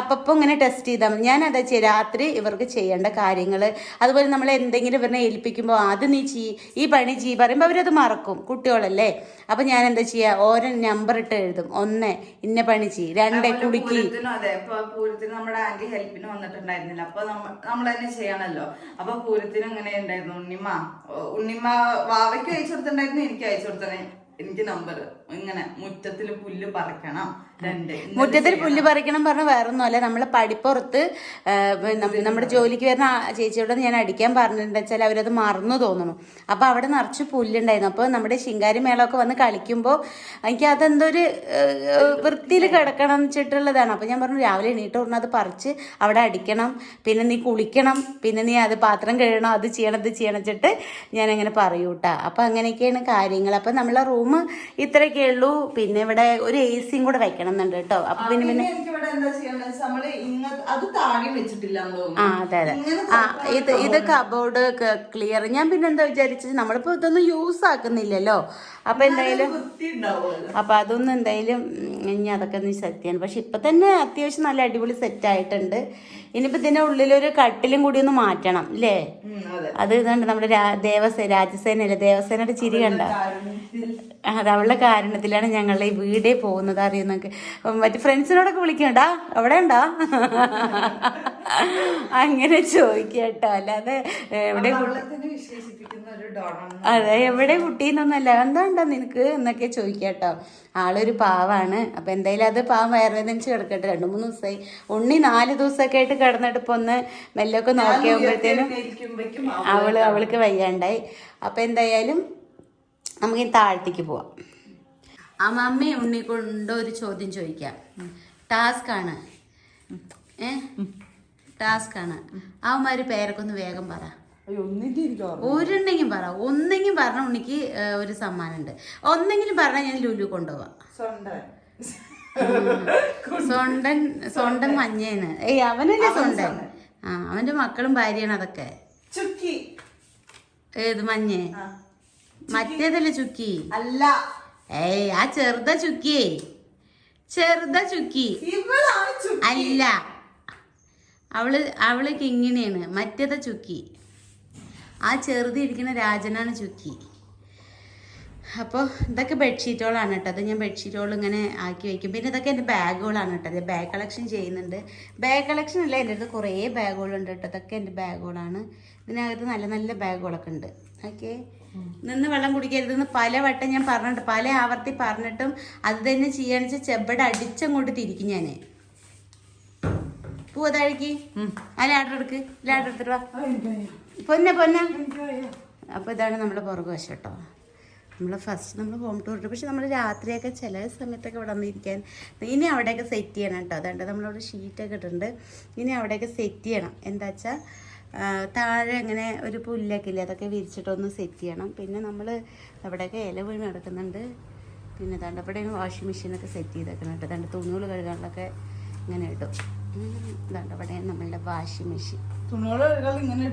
[SPEAKER 2] അപ്പം ഇങ്ങനെ ടെസ്റ്റ് ചെയ്താൽ മതി. ഞാൻ അതാ ചെയ്യുക രാത്രി ഇവർക്ക് ചെയ്യേണ്ട കാര്യങ്ങൾ അതുപോലെ നമ്മൾ എന്തെങ്കിലും ഇവരെ ഏൽപ്പിക്കുമ്പോൾ അത് നീ ചെയ് ഈ പണി ചെയ് പറയുമ്പോൾ അവരത് മറക്കും കുട്ടികളല്ലേ? അപ്പം ഞാൻ എന്താ ചെയ്യുക ഓരോ നമ്പർ ഇട്ട് എഴുതും. ഒന്ന് ഇന്ന പണി ചെയ് രണ്ട് കുടിക്കി
[SPEAKER 1] അതെ ഇപ്പൊ പൂരത്തിന് നമ്മുടെ ആന്റി ഹെൽപ്പിന് വന്നിട്ടുണ്ടായിരുന്നില്ല. അപ്പൊ നമ്മൾ തന്നെ ചെയ്യണല്ലോ. അപ്പൊ പൂരത്തിന് ഇങ്ങനെ ഉണ്ടായിരുന്നു? ഉണ്ണിമ്മ ഓ, ഉണ്ണിമ്മ വാവയ്ക്ക് അയച്ചു കൊടുത്തിട്ടുണ്ടായിരുന്നു എനിക്ക് അയച്ചു കൊടുത്തേ എനിക്ക് നമ്പർ ഇങ്ങനെ മുറ്റത്തിൽ പുല്ല് പറിക്കണം.
[SPEAKER 2] മുറ്റത്തിൽ പുല്ല് പറിക്കണം പറഞ്ഞ വേറൊന്നുമല്ല നമ്മളെ പടിപ്പുറത്ത് നമ്മുടെ ജോലിക്ക് വരുന്ന ചേച്ചിയോട് ഞാൻ അടിക്കാൻ പറഞ്ഞിട്ടുണ്ട് വെച്ചാൽ അവരത് മറന്നു തോന്നുന്നു. അപ്പോൾ അവിടെ നിറച്ച് പുല്ലുണ്ടായിരുന്നു. അപ്പോൾ നമ്മുടെ ശിങ്കാരി മേളമൊക്കെ വന്ന് കളിക്കുമ്പോൾ എനിക്ക് അതെന്തോ ഒരു വൃത്തിയിൽ കിടക്കണം വെച്ചിട്ടുള്ളതാണ് അപ്പോൾ ഞാൻ പറഞ്ഞു രാവിലെ എണീട്ട് ഉടനെ അത് പറിച്ച് അവിടെ അടിക്കണം. പിന്നെ നീ കുളിക്കണം. പിന്നെ നീ അത് പാത്രം കഴുകണം. അത് ചെയ്യണം ഇത് ചെയ്യണം വെച്ചിട്ട് ഞാൻ അങ്ങനെ പറയൂ കേട്ടോ അപ്പോൾ അങ്ങനെയൊക്കെയാണ് കാര്യങ്ങൾ. അപ്പോൾ നമ്മളെ റൂം ഇത്രയൊക്കെ ഉള്ളൂ. പിന്നെ ഇവിടെ ഒരു എ സിയും കൂടെ വെക്കണം. എന്നുണ്ട് കേട്ടോ. അപ്പൊ പിന്നെ പിന്നെ
[SPEAKER 1] എന്താ നമ്മൾ ഇങ്ങ അത് താഴെ വെച്ചിട്ടില്ല എന്ന്
[SPEAKER 2] ആ അതെ അതെ. ആ ഇത് ഇത് കബോർഡ് ക്ലിയർ ഞാൻ പിന്നെ എന്താ വിചാരിച്ചത് നമ്മളിപ്പോ ഇതൊന്നും യൂസ് ആക്കുന്നില്ലല്ലോ. അപ്പൊ എന്തായാലും
[SPEAKER 1] വൃത്തി ഉണ്ടാവുമല്ലോ.
[SPEAKER 2] അപ്പൊ അതൊന്നും എന്തായാലും ഉം, ഇനി അതൊക്കെ ഒന്ന് സെറ്റ് ചെയ്യണം പക്ഷെ ഇപ്പൊ തന്നെ അത്യാവശ്യം നല്ല അടിപൊളി സെറ്റ് ആയിട്ടുണ്ട്. ഇനിയിപ്പോ ഇതിന്റെ ഉള്ളിലൊരു കട്ടിലും കൂടി ഒന്ന് മാറ്റണം അല്ലേ
[SPEAKER 1] ഉം, അതെ.
[SPEAKER 2] അത് ഇതുണ്ട് നമ്മുടെ രാ- ദേവസേന രാജസേനല്ലേ ദേവസേനയുടെ ചിരി കണ്ട? അത് അവളുടെ കാരണത്തിലാണ് ഞങ്ങളുടെ ഈ വീടേ പോകുന്നത് അറിയുന്നൊക്കെ. മറ്റു ഫ്രണ്ട്സിനോടൊക്കെ വിളിക്കണ്ടാ? അവിടെ ഉണ്ടാ അങ്ങനെ ചോദിക്കട്ടോ. അല്ലാതെ എവിടെ അതെ എവിടെ കുട്ടീന്നൊന്നല്ല. എന്താ ഉണ്ടോ നിനക്ക് എന്നൊക്കെ ചോദിക്കാട്ടോ. ആളൊരു പാവാണ്. അപ്പൊ എന്തായാലും അത് പാവം വയറുവേദനിച്ച് കിടക്കട്ടെ. രണ്ടു മൂന്ന് ദിവസമായി ഉണ്ണി നാല് ദിവസമൊക്കെ ആയിട്ട് കിടന്നിട്ട് ഇപ്പൊ ഒന്ന് മെല്ലൊക്കെ നോക്കിയാകുമ്പോഴത്തേനും അവൾ അവൾക്ക് വയ്യാണ്ടായി. അപ്പൊ എന്തായാലും നമുക്ക് താഴത്തേക്ക് പോവാം. ആ മമ്മി ഉണ്ണി കൊണ്ട് ഒരു ചോദ്യം ചോദിക്കാം. ടാസ്ക് ആണ്. ഏ? ടാസ്ക് ആണ്. അവന്മാര് പേരൊക്കെ ഒന്ന് വേഗം പറ. ഒരെണ്ണെങ്കിലും പറ. ഒന്നെങ്കിലും പറഞ്ഞ ഉണ്ണിക്ക് ഒരു സമ്മാനമുണ്ട്. ഒന്നെങ്കിലും പറഞ്ഞാൽ ഞാൻ ലുലു കൊണ്ടുപോവാം. സ്വണ്ടൻ സ്വണ്ടൻ മഞ്ഞേന്ന്. ഏയ് അവനല്ലേ സ്വണ്ടൻ ആ അവന്റെ മക്കളും ഭാര്യയാണ് അതൊക്കെ.
[SPEAKER 1] ചുക്കി.
[SPEAKER 2] ഏത് മഞ്ഞേ?
[SPEAKER 1] ആ.
[SPEAKER 2] മറ്റേതല്ലേ ചുക്കി?
[SPEAKER 1] അല്ല.
[SPEAKER 2] ഏയ് ആ ചെറുത ചുക്കി. ചെറുത ചുക്കി. അല്ല. അവൾ അവൾ കിങ്ങിണിയാണ് മറ്റേത ചുക്കി. ആ ചെറുത് ഇരിക്കുന്ന രാജനാണ് ചുക്കി. അപ്പോൾ ഇതൊക്കെ ബെഡ്ഷീറ്റുകളാണ് കേട്ടോ. അത് ഞാൻ ബെഡ്ഷീറ്റുകൾ ഇങ്ങനെ ആക്കി വയ്ക്കും പിന്നെ ഇതൊക്കെ എന്റെ ബാഗുകളാണ് കേട്ടോ. അത് ബാഗ് കളക്ഷൻ ചെയ്യുന്നുണ്ട്. ബാഗ് കളക്ഷൻ അല്ല എന്റെ അടുത്ത് കുറേ ബാഗുകളുണ്ട് കേട്ടോ. ഇതൊക്കെ എന്റെ ബാഗുകളാണ്. ഇതിനകത്ത് നല്ല നല്ല ബാഗുകളൊക്കെ ഉണ്ട്. ഓക്കെ. നിന്ന് വെള്ളം കുടിക്കരുതെന്ന് പലവട്ടം ഞാൻ പറഞ്ഞിട്ട് പല ആവർത്തി പറഞ്ഞിട്ടും അത് തന്നെ ചെയ്യാന്ന് വെച്ചാൽ ചെബട അടിച്ചങ്ങോട്ട് തിരിക്കും ഞാൻ പൂ താഴേക്ക് ആ ലാഡർ എടുക്ക്. ലാഡർ എടുത്തിട്ട് വാ. പൊന്ന പൊന്ന. അപ്പോൾ ഇതാണ് നമ്മുടെ പുറകു വശം കേട്ടോ നമ്മൾ ഫസ്റ്റ് നമ്മൾ ഹോം ടൂർ പക്ഷെ നമ്മൾ രാത്രിയൊക്കെ ചില സമയത്തൊക്കെ ഇവിടെ വന്നിരിക്കാൻ. ഇനി അവിടെയൊക്കെ സെറ്റ് ചെയ്യണം കേട്ടോ അതുകൊണ്ട് നമ്മളവിടെ ഷീറ്റൊക്കെ ഇട്ടിട്ടുണ്ട്. ഇനി അവിടെയൊക്കെ സെറ്റ് ചെയ്യണം. എന്താ വെച്ചാൽ താഴെ ഇങ്ങനെ ഒരു പുല്ലൊക്കെ ഇല്ലേ അതൊക്കെ വിരിച്ചിട്ടൊന്ന് സെറ്റ് ചെയ്യണം. പിന്നെ നമ്മൾ അവിടെയൊക്കെ ഇല വീണ് കിടക്കുന്നുണ്ട്. പിന്നെ ഇതാണ്ട് അവിടെ വാഷിംഗ് മെഷീനൊക്കെ സെറ്റ് ചെയ്തേക്കണം കേട്ടോ ഇതാണ്ട് തുണികൾ കഴുകാനുള്ളൊക്കെ ഇങ്ങനെ ഇടും. ഉം, ഇതാണ്ട് ഇവിടെ നമ്മളുടെ വാഷിംഗ് മെഷീൻ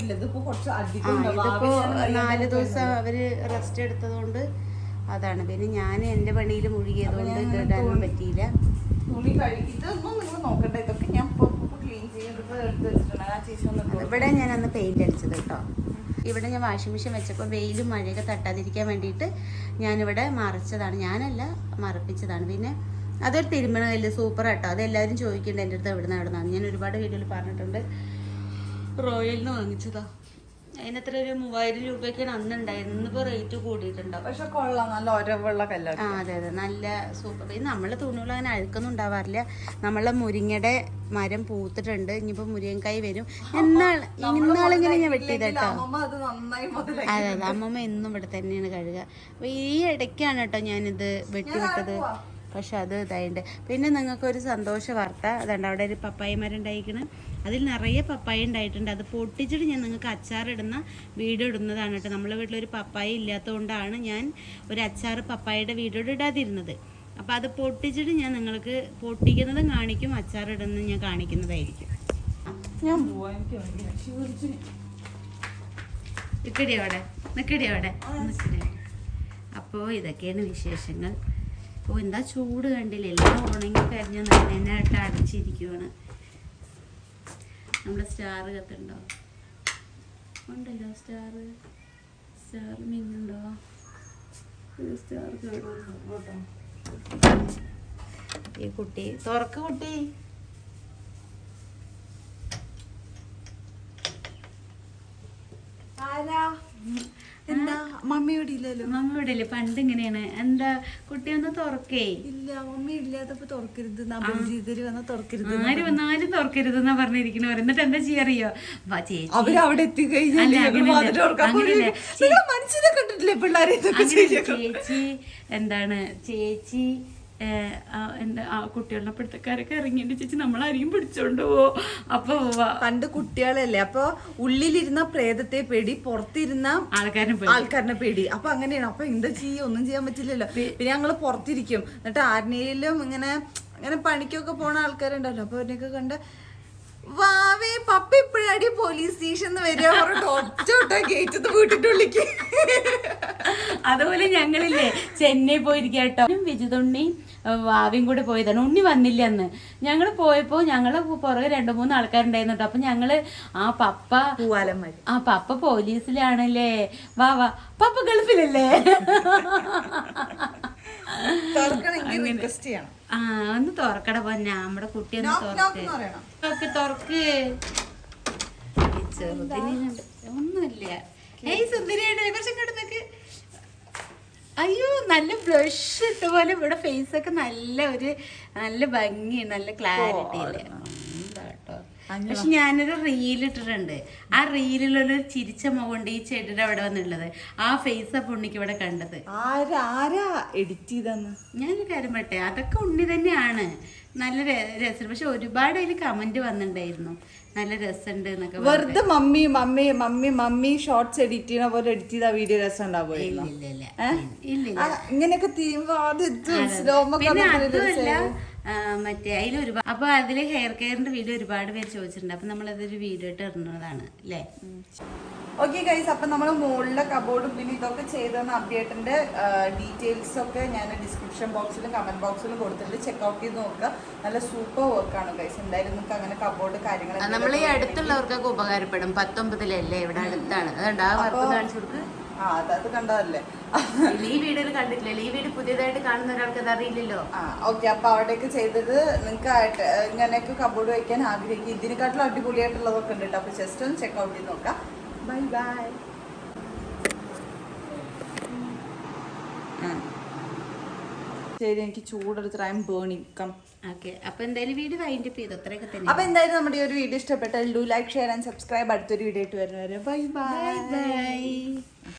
[SPEAKER 1] ഇതിപ്പോൾ
[SPEAKER 2] നാല് ദിവസം അവർ റെസ്റ്റ് എടുത്തതുകൊണ്ട് അതാണ്. പിന്നെ ഞാൻ എന്റെ പണിയിൽ മുഴുകിയതുകൊണ്ട് ഇടാനും പറ്റിയില്ല.
[SPEAKER 1] തുണി കഴുകി ഇതൊന്നും നിങ്ങൾ നോക്കട്ടെ ഇതൊക്കെ ഞാൻ ക്ലീൻ ചെയ്യും ഇപ്പൊ എടുത്ത് വെച്ചിട്ടുണ്ട് ആ ചേച്ചി ഒന്ന് ഇട്ടോ.
[SPEAKER 2] ഇവിടെ ഞാൻ അന്ന് പെയിന്റ് അടിച്ചത് കേട്ടോ ഇവിടെ ഞാൻ വാഷിംഗ് മെഷീൻ വെച്ചപ്പോൾ വെയിലും മഴയൊക്കെ തട്ടാതിരിക്കാൻ വേണ്ടിയിട്ട് ഞാനിവിടെ മറിച്ചതാണ്. ഞാനല്ല മറപ്പിച്ചതാണ്. പിന്നെ അതൊരു തിരുമണ കല്ല് സൂപ്പർ കേട്ടോ അത് എല്ലാവരും ചോദിക്കുന്നുണ്ട് എന്റെ അടുത്ത് എവിടെ നിന്ന് നിന്നാണ് ഞാൻ ഒരുപാട് വീഡിയോയിൽ പറഞ്ഞിട്ടുണ്ട്. റോയലിന് വാങ്ങിച്ചതാണ് വാങ്ങിച്ചതാ. അതിനത്ര ഒരു മൂവായിരം രൂപയൊക്കെയാണ് അന്ന് ഉണ്ടായിരുന്നത് ഇന്നിപ്പോ റേറ്റ് കൂടിയിട്ടുണ്ടാവും
[SPEAKER 1] പക്ഷെ കൊള്ളാം. നല്ല ഒരവുള്ള കല്ലാണ്
[SPEAKER 2] ആ അതെ അതെ. നല്ല സൂപ്പർ ഇത് നമ്മളെ തുണികൾ അങ്ങനെ അഴുക്കൊന്നും ഉണ്ടാവാറില്ല. നമ്മളെ മുരിങ്ങയുടെ മരം പൂത്തിട്ടുണ്ട്. ഇനിയിപ്പോ മുരിങ്ങക്കായ് വരും. എന്നാൽ ഇന്നാളിങ്ങനെ ഞാൻ
[SPEAKER 1] അമ്മമ്മ അത്
[SPEAKER 2] അതെ അമ്മമ്മ എന്നും ഇവിടെ തന്നെയാണ് കഴുകുക. അപ്പൊ ഈ ഇടയ്ക്കാണ് കേട്ടോ ഞാനിത് വെട്ടിവിട്ടത് പക്ഷെ അത് ഇതായിട്ടുണ്ട് പിന്നെ നിങ്ങൾക്ക് ഒരു സന്തോഷ വാർത്ത. അതുണ്ട് അവിടെ ഒരു പപ്പായ മരം ഉണ്ടായിക്കണ്. അതിൽ നിറയെ പപ്പായ ഉണ്ടായിട്ടുണ്ട്. അത് പൊട്ടിച്ചിട്ട് ഞാൻ നിങ്ങൾക്ക് അച്ചാറിടുന്ന വീഡിയോ ഇടുന്നതാണ് കേട്ടോ. നമ്മളെ വീട്ടിലൊരു പപ്പായ ഇല്ലാത്തതുകൊണ്ടാണ് ഞാൻ ഒരു അച്ചാർ പപ്പായയുടെ വീഡിയോ ഇടാതിരുന്നത്. അപ്പോൾ അത് പൊട്ടിച്ചിട്ട് ഞാൻ നിങ്ങൾക്ക് പൊട്ടിക്കുന്നതും കാണിക്കും അച്ചാറിടുന്നതും ഞാൻ കാണിക്കുന്നതായിരിക്കും.
[SPEAKER 1] ഞാൻ.
[SPEAKER 2] നിക്കടി അവിടെ. നിക്കടി അവിടെ. അപ്പോൾ ഇതൊക്കെയാണ് വിശേഷങ്ങൾ. അപ്പോൾ എന്താ ചൂട് കണ്ടില്ല? എല്ലാം ഉണങ്ങി കഴിഞ്ഞാൽ നന്നായിട്ട് അടച്ചിരിക്കുവാണ്. നമ്മുടെ സ്റ്റാർ കത്തുണ്ടോ ഉണ്ടല്ലോ സ്റ്റാർ. സ്റ്റാർ മിന്നുണ്ടോ? സ്റ്റാർ ഈ കുട്ടി തുറക്ക് കുട്ടി.
[SPEAKER 1] ആരാ? എന്താ? മമ്മി ഇവിടെ ഇല്ലല്ലോ.
[SPEAKER 2] മമ്മ ഇവിടെ പണ്ട് ഇങ്ങനെയാണ്. എന്താ? കുട്ടി ഒന്ന് തുറക്കേ.
[SPEAKER 1] ഇല്ല മമ്മി ഇല്ലാത്തപ്പോ തുറക്കരുത് ചെയ്തര് വന്ന തുറക്കരുത്
[SPEAKER 2] ആര് വന്നാലും തുറക്കരുതെന്നാ പറഞ്ഞിരിക്കണവർ എന്നിട്ട് എന്താ ചെയ്യറിയോ? ചേച്ചി.
[SPEAKER 1] അവരവിടെ എത്തിക്കഴിഞ്ഞാൽ മനുഷ്യനെ കണ്ടിട്ടില്ലേ പിള്ളേരെ
[SPEAKER 2] ചേച്ചി എന്താണ്? ചേച്ചി എന്റെ ആ കുട്ടികളുടെ പിടുത്തക്കാരൊക്കെ ഇറങ്ങിയിട്ട് ചേച്ചി നമ്മളാരെയും പിടിച്ചോണ്ട് പോവോ അപ്പൊ
[SPEAKER 1] പണ്ട് കുട്ടികളല്ലേ അപ്പൊ ഉള്ളിലിരുന്ന പ്രേതത്തെ പേടി പുറത്തിരുന്ന
[SPEAKER 2] ആൾക്കാരെ പോയി
[SPEAKER 1] ആൾക്കാരനെ പേടി. അപ്പൊ അങ്ങനെയാണ്. അപ്പൊ എന്താ ചെയ്യ? ഒന്നും ചെയ്യാൻ പറ്റില്ലല്ലോ. പിന്നെ ഞങ്ങൾ പുറത്തിരിക്കും. എന്നിട്ട് ആരുടെയും ഇങ്ങനെ ഇങ്ങനെ പണിക്കൊക്കെ പോണ ആൾക്കാരുണ്ടല്ലോ. അപ്പൊ അവരെയൊക്കെ കണ്ട് വാവേ പപ്പ ഇപ്പോഴാടി പോലീസ് സ്റ്റേഷൻ വരിക. ഗേറ്റ് വീട്ടിട്ടുള്ളിക്ക്
[SPEAKER 2] അതുപോലെ ഞങ്ങളില്ലേ ചെന്നൈ പോയിരിക്കട്ടോ വിജിതുണ്ണിയും വാവിയും കൂടെ പോയതാണ്. ഉണ്ണി വന്നില്ല അന്ന്. ഞങ്ങൾ പോയപ്പോ ഞങ്ങൾ പുറകെ രണ്ടു മൂന്ന് ആൾക്കാരുണ്ടായിരുന്നു കേട്ടോ അപ്പൊ ഞങ്ങൾ ആ പപ്പ ആ പപ്പ പോലീസിലാണല്ലേ. വാ വാ. പപ്പ ഗൾഫിലല്ലേ?
[SPEAKER 1] ചെയ്യണം.
[SPEAKER 2] ആ ഒന്ന് തുറക്കട പൊന്ന. നമ്മുടെ കുട്ടി ഒന്ന് തുറക്ക്. തുറക്ക് ചെറുതിനെ കണ്ട് ഒന്നുമില്ല. ഏയ് കുറച്ച്. അയ്യോ നല്ല ബ്ലഷ് ഇട്ട പോലെ ഇവിടെ ഫേസ് ഒക്കെ നല്ല ഒരു നല്ല ഭംഗി നല്ല ക്ലാരിറ്റി അല്ലേ എന്താ കേട്ടോ. പക്ഷെ ഞാനൊരു റീൽ ഇട്ടിട്ടുണ്ട്. ആ റീലിലൊരു ചിരിച്ച മുഖമുണ്ട് ഈ ചെടിയുടെ അവിടെ വന്നുള്ളത് ആ ഫേസ് ആ പുണ്ണിക്ക് ഇവിടെ കണ്ടത്.
[SPEAKER 1] ആരാ എഡിറ്റ് ചെയ്തെന്ന്
[SPEAKER 2] ഞാനൊരു കാര്യം പറട്ടെ അതൊക്കെ ഉണ്ണി തന്നെയാണ്. നല്ല രസം പക്ഷെ ഒരുപാട് അതിൽ കമന്റ് വന്നിട്ടുണ്ടായിരുന്നു. നല്ല രസമുണ്ട് എന്നൊക്കെ.
[SPEAKER 1] വെറുതെ mummy mummy mummy mummy shorts edit ചെയ്യണ പോലെ എഡിറ്റ് ചെയ്ത വീഡിയോ രസം ഉണ്ടാവുമായിരുന്നു ഇങ്ങനെയൊക്കെ തീരുമ്പോ ആദ്യം സ്ലോമൊക്കെ
[SPEAKER 2] മറ്റേ അതിൽ ഒരുപാട് അപ്പൊ അതിൽ ഹെയർ കെയറിന്റെ വീഡിയോ ഒരുപാട് പേര് ചോദിച്ചിട്ടുണ്ട്. അപ്പൊ നമ്മൾ അതൊരു വീഡിയോ ഇട്ട് ഇടുന്നതാണ് അല്ലേ
[SPEAKER 1] ഓക്കെ ഗൈസ് അപ്പൊ നമ്മൾ മുകളിലെ കബോർഡും പിന്നെ ഇതൊക്കെ ചെയ്തെന്ന അപ്ഡേറ്റിന്റെ ഡീറ്റെയിൽസ് ഒക്കെ ഞാൻ ഡിസ്ക്രിപ്ഷൻ ബോക്സിലും കമന്റ് ബോക്സിലും കൊടുത്തിട്ടുണ്ട്. ചെക്ക്ഔട്ട് ചെയ്ത് നോക്കുക. നല്ല സൂപ്പർ വർക്ക് ആണ് ഗൈസ് എന്തായാലും നിങ്ങൾക്ക് അങ്ങനെ കബോർഡ് കാര്യങ്ങൾ
[SPEAKER 2] നമ്മൾ ഈ അടുത്തുള്ളവർക്കൊക്കെ ഉപകാരപ്പെടും. പത്തൊമ്പതിലല്ലേ ഇവിടെ അടുത്താണ്. അതുകൊണ്ട് ആ വർക്ക് കാണിച്ചു കൊടുക്കുക
[SPEAKER 1] ആ അത് കണ്ടതല്ലേ?
[SPEAKER 2] ഈ വീഡിയോയിൽ ഈ പുതിയതായിട്ട് കാണുന്ന ഒരാൾക്ക് അത് അറിയില്ലല്ലോ?
[SPEAKER 1] ആ ഓക്കെ അപ്പൊ ചെയ്തത് ഇങ്ങനെയൊക്കെ കബോർഡ് വെക്കാൻ ആഗ്രഹിക്കും. ഇതിനെക്കാട്ടിലും അടിപൊളിയായിട്ടുള്ളതൊക്കെ ഉണ്ട് കേട്ടോ. അപ്പൊ ജസ്റ്റ് ഒന്ന് ചെക്ക്ഔട്ട് ചെയ്ത് നോക്കാം. Bye bye. ശരി എനിക്ക് ചൂടെടുത്തിട്ട് ഐ എം ബേണിംഗ് കം.
[SPEAKER 2] ഓക്കെ അപ്പൊ എന്തായാലും വീഡിയോ ചെയ്തു? അത്രയൊക്കെ തന്നെ.
[SPEAKER 1] അപ്പോൾ എന്തായാലും നമ്മുടെ ഈ ഒരു വീഡിയോ ഇഷ്ടപ്പെട്ടാൽ do like share and subscribe അടുത്തൊരു വീഡിയോ ആയിട്ട് വരുന്നവരെ. ബൈ. Bye
[SPEAKER 2] bye.